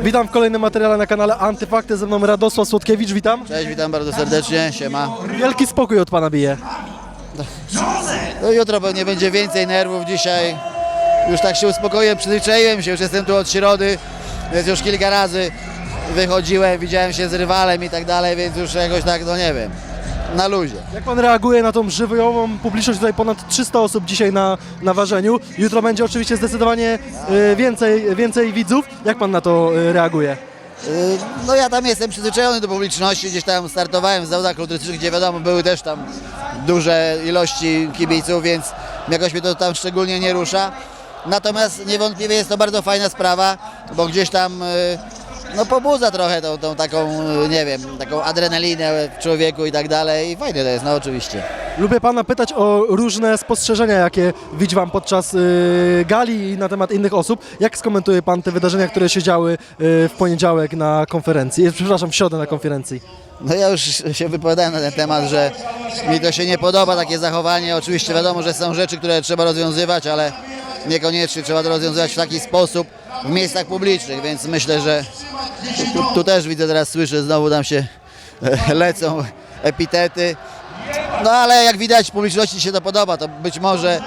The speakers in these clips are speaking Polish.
Witam w kolejnym materiale na kanale Antyfakty, ze mną Radosław Słodkiewicz, witam. Cześć, witam bardzo serdecznie, siema. Wielki spokój od Pana bije. No jutro pewnie będzie więcej nerwów dzisiaj. Już tak się uspokoiłem, przyzwyczaiłem się, już jestem tu od środy, więc już kilka razy wychodziłem, widziałem się z rywalem i tak dalej, więc już jakoś tak, no nie wiem, na luzie. Jak Pan reaguje na tą żywiołową publiczność, tutaj ponad 300 osób dzisiaj na, na ważeniu. Jutro będzie oczywiście zdecydowanie y, więcej, więcej widzów. Jak Pan na to y, reaguje? Yy, No ja tam jestem przyzwyczajony do publiczności, gdzieś tam startowałem w zawodach kulturystycznych, gdzie wiadomo, były też tam duże ilości kibiców, więc jakoś mnie to tam szczególnie nie rusza. Natomiast niewątpliwie jest to bardzo fajna sprawa, bo gdzieś tam yy, no pobudza trochę tą, tą taką, yy, nie wiem, taką adrenalinę w człowieku i tak dalej i fajnie to jest, no oczywiście. Lubię Pana pytać o różne spostrzeżenia, jakie widzi Wam podczas y, gali i na temat innych osób. Jak skomentuje Pan te wydarzenia, które się działy y, w poniedziałek na konferencji, e, przepraszam, w środę na konferencji? No ja już się wypowiadałem na ten temat, że mi to się nie podoba takie zachowanie. Oczywiście wiadomo, że są rzeczy, które trzeba rozwiązywać, ale niekoniecznie trzeba to rozwiązywać w taki sposób w miejscach publicznych, więc myślę, że tu, tu, też widzę teraz, słyszę, znowu tam się lecą epitety. No ale jak widać publiczności się to podoba, to być może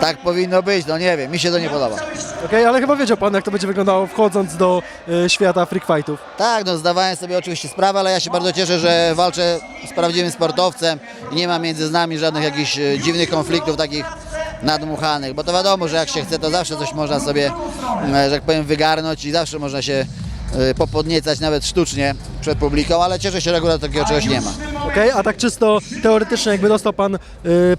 tak powinno być, no nie wiem, mi się to nie podoba. Okej, ale chyba wiedział Pan, jak to będzie wyglądało wchodząc do y, świata freak fightów. Tak, no zdawałem sobie oczywiście sprawę, ale ja się bardzo cieszę, że walczę z prawdziwym sportowcem i nie ma między nami żadnych jakichś e, dziwnych konfliktów takich nadmuchanych, bo to wiadomo, że jak się chce, to zawsze coś można sobie, e, że tak powiem, wygarnąć i zawsze można się e, popodniecać nawet sztucznie przed publiką, ale cieszę się, że akurat takiego czegoś nie ma. Okej, a tak czysto teoretycznie, jakby dostał Pan y,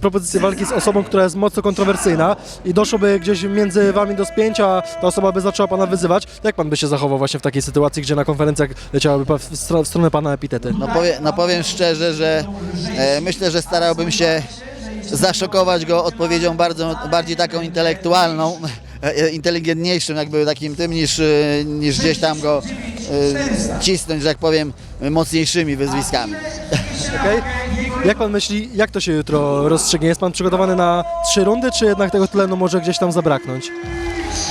propozycję walki z osobą, która jest mocno kontrowersyjna i doszłoby gdzieś między Wami do spięcia, a ta osoba by zaczęła Pana wyzywać, to jak Pan by się zachował właśnie w takiej sytuacji, gdzie na konferencjach leciałaby w, stro- w stronę Pana epitety? No, powie, no powiem szczerze, że e, myślę, że starałbym się zaszokować go odpowiedzią bardzo, bardziej taką intelektualną, e, inteligentniejszym jakby takim tym niż, e, niż gdzieś tam go e, cisnąć, że tak powiem, mocniejszymi wyzwiskami. Okej? Jak Pan myśli, jak to się jutro rozstrzygnie? Jest Pan przygotowany na trzy rundy, czy jednak tego tlenu może gdzieś tam zabraknąć?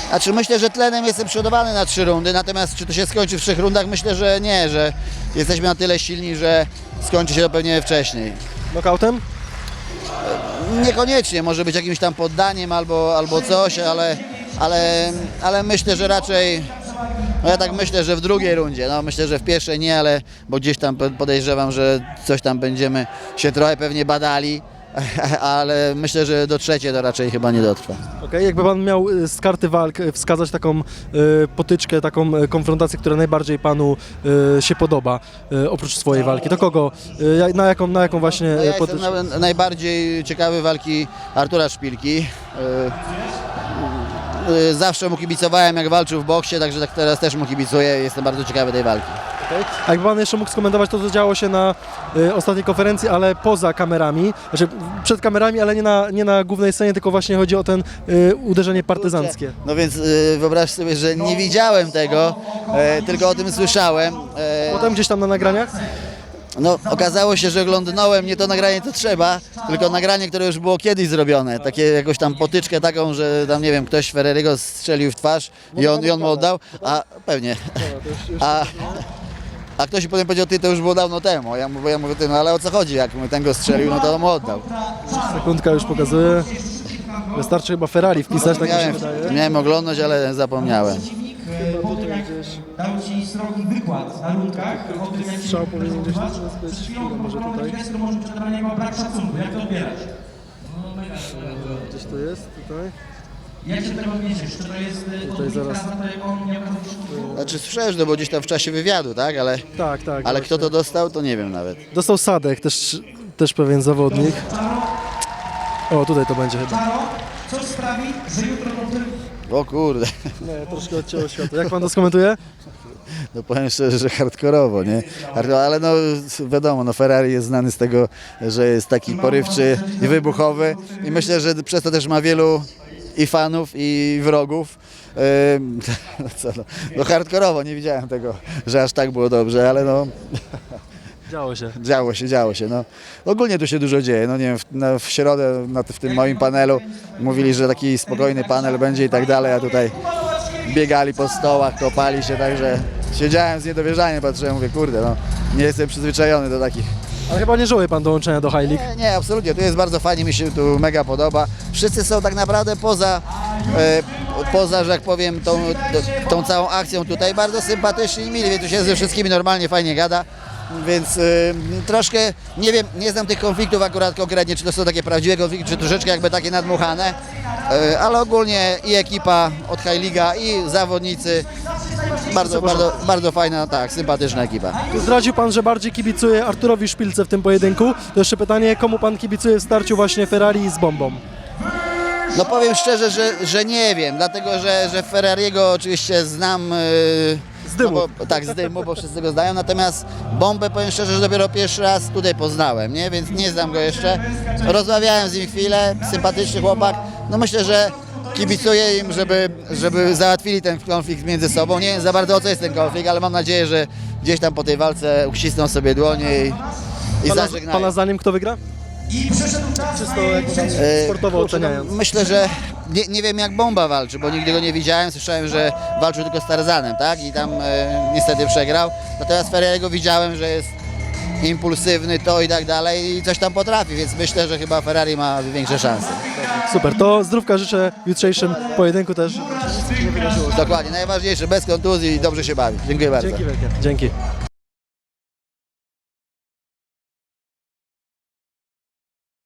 Znaczy myślę, że tlenem jestem przygotowany na trzy rundy, natomiast czy to się skończy w trzech rundach? Myślę, że nie, że jesteśmy na tyle silni, że skończy się to pewnie wcześniej. Nokautem? Niekoniecznie, może być jakimś tam poddaniem albo, albo coś, ale, ale, ale myślę, że raczej, no ja tak myślę, że w drugiej rundzie, no myślę, że w pierwszej nie, ale bo gdzieś tam po- podejrzewam, że coś tam będziemy się trochę pewnie badali, ale myślę, że do trzeciej to raczej chyba nie dotrwa. Okej, jakby Pan miał y, z karty walk y, wskazać taką y, potyczkę, taką y, konfrontację, która najbardziej Panu y, się podoba, y, oprócz swojej walki, to kogo, y, na, jaką, na jaką właśnie No y, ja jestem potyczkę? na, najbardziej ciekawy walki Artura Szpilki. Y, y, Zawsze mu kibicowałem jak walczył w boksie, także tak teraz też mu kibicuję. Jestem bardzo ciekawy tej walki. A jakby Pan jeszcze mógł skomentować to, co działo się na y, ostatniej konferencji, ale poza kamerami, znaczy przed kamerami, ale nie na, nie na głównej scenie, tylko właśnie chodzi o ten y, uderzenie partyzanckie. No więc y, wyobraź sobie, że nie widziałem tego, e, tylko o tym słyszałem. E, Potem gdzieś tam na nagraniach? no, okazało się, że oglądnąłem nie to nagranie, to trzeba, tylko nagranie, które już było kiedyś zrobione. Takie jakąś tam potyczkę taką, że tam nie wiem, ktoś Ferreriego strzelił w twarz i on, i on mu oddał, a pewnie. A, a ktoś mi potem powiedział, ty to już było dawno temu. Ja mówię, ja mówię ty, no ale o co chodzi, jak ten go strzelił, no to on mu oddał. Sekundka już pokazuje. Wystarczy chyba Ferrari wpisać, tak mi się Miałem, wydaje. miałem oglądać, ale zapomniałem. dał Ci srogi wykład na rundkach o tym, jak Strzał powinien gdzieś tu być, chwilą, może tutaj. może niego brak szacunku. Jak to odbierasz? Gdzieś to jest, tutaj. Jak się do tego odniesiesz? Czy to jest y, Tutaj zaraz. odbita, której on miał. Znaczy słyszałem, że to było gdzieś tam w czasie wywiadu, tak? Ale, Tak, tak. ale właśnie. kto to dostał, to nie wiem nawet. Dostał Sadek, też, też pewien zawodnik. O, tutaj to będzie chyba. Czaro, co sprawi, że jutro po tym O kurde. Nie, troszkę odcięło światło. Jak pan to skomentuje? No powiem szczerze, że hardkorowo, nie? Hard- Ale no wiadomo, no Ferrari jest znany z tego, że jest taki porywczy i wybuchowy i myślę, że przez to też ma wielu i fanów i wrogów. No co, no, no hardkorowo, nie widziałem tego, że aż tak było dobrze, ale no Działo się. działo się, działo się. No. Ogólnie tu się dużo dzieje, no nie wiem, w, w środę na, w tym moim panelu mówili, że taki spokojny panel będzie i tak dalej, a tutaj biegali po stołach, kopali się, także siedziałem z niedowierzaniem, patrzyłem, mówię, kurde, no nie jestem przyzwyczajony do takich Ale chyba nie żałuje pan dołączenia do High League. nie, nie, absolutnie. Tu jest bardzo fajnie, mi się tu mega podoba. Wszyscy są tak naprawdę poza, e, poza że tak powiem, tą, tą całą akcją tutaj bardzo sympatyczni i mili, więc tu się ze wszystkimi normalnie fajnie gada. Więc e, troszkę, nie wiem, nie znam tych konfliktów akurat konkretnie, czy to są takie prawdziwe konflikty, czy troszeczkę jakby takie nadmuchane, e, ale ogólnie i ekipa od High Liga i zawodnicy, bardzo, bardzo, bardzo fajna, tak, sympatyczna ekipa. Zdradził pan, że bardziej kibicuje Arturowi Szpilce w tym pojedynku. To jeszcze pytanie, komu pan kibicuje w starciu właśnie Ferrari z bombą? No powiem szczerze, że, że nie wiem, dlatego że, że Ferrariego oczywiście znam. Yy, Z dymu. No bo, tak, z dymu, bo wszyscy go znają, natomiast Bombę powiem szczerze, że dopiero pierwszy raz tutaj poznałem, nie? więc nie znam go jeszcze. Rozmawiałem z nim chwilę, sympatyczny chłopak. No myślę, że kibicuję im, żeby, żeby załatwili ten konflikt między sobą. Nie wiem za bardzo o co jest ten konflikt, ale mam nadzieję, że gdzieś tam po tej walce uścisną sobie dłonie i, i Pana, zażegnają. pana zdaniem kto wygra? Czysto tam E, sportowo oceniając. Myślę, że nie, nie wiem jak Bomba walczy, bo nigdy go nie widziałem. Słyszałem, że walczył tylko z Tarzanem, tak? I tam e, niestety przegrał. Natomiast Ferrariego widziałem, że jest impulsywny to i tak dalej i coś tam potrafi, więc myślę, że chyba Ferrari ma większe szanse. Super, to zdrówka życzę w jutrzejszym pojedynku też. Dokładnie, najważniejsze, bez kontuzji i dobrze się bawi. Dziękuję bardzo. Dzięki wielkie. Dzięki.